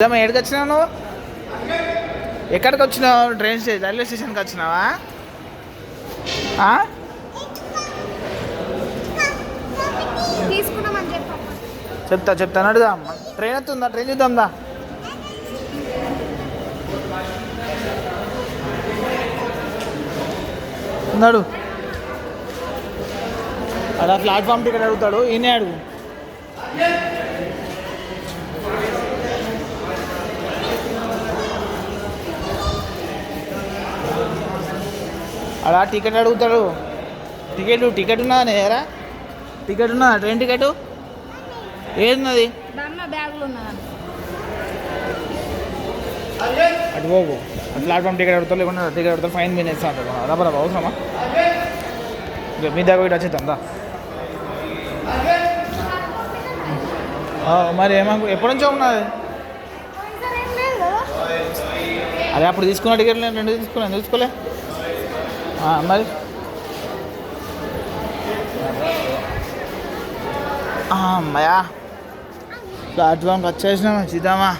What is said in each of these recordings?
ఇదమ్మా ఎక్కడికి వచ్చినావు నువ్వు? ఎక్కడికి వచ్చినావు ట్రైన్ స్టేషన్ రైల్వే స్టేషన్కి వచ్చినావా? ఆ? చెప్తా చెప్తాను ట్రైన్ వస్తుందా ట్రైన్ చూద్దాందా ఉన్నాడు అలా ప్లాట్ఫామ్ టికెట్ అడుగుతాడు ఈయనే అడుగు. అలా టికెట్ అడుగుతాడు టికెట్ టికెట్ ఉన్నదా నేరా టికెట్ ఉన్నదా? Train ticket? ఏదున్నది అటు పోకు. ప్లాట్ఫామ్ టికెట్ అడుగుతా లేకుండా టికెట్ అడుగుతా ఫైన్ ఇస్తా అంటారు. రబ్బరా అవసరమా? ఇక మీ దగ్గర పోయి వచ్చేద్దాం మరి ఏమనుకో ఎప్పటి నుంచో ఉన్నది? అదే అప్పుడు తీసుకున్న టికెట్ రెండు తీసుకున్నా ఎందుకు తీసుకోలే? మరి? అమ్మయా అమ్మయ్యా. ప్లాట్ఫామ్కి వచ్చేసినామా సీతామా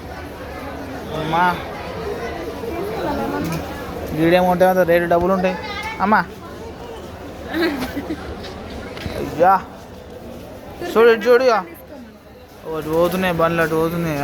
అమ్మా. వీడేముంటాయి అంత రేటు డబ్బులు ఉంటాయి. అమ్మా. అయ్యా. చూడు చూడు ఒకటి పోతున్నాయి బండ్లు అటు పోతున్నాయి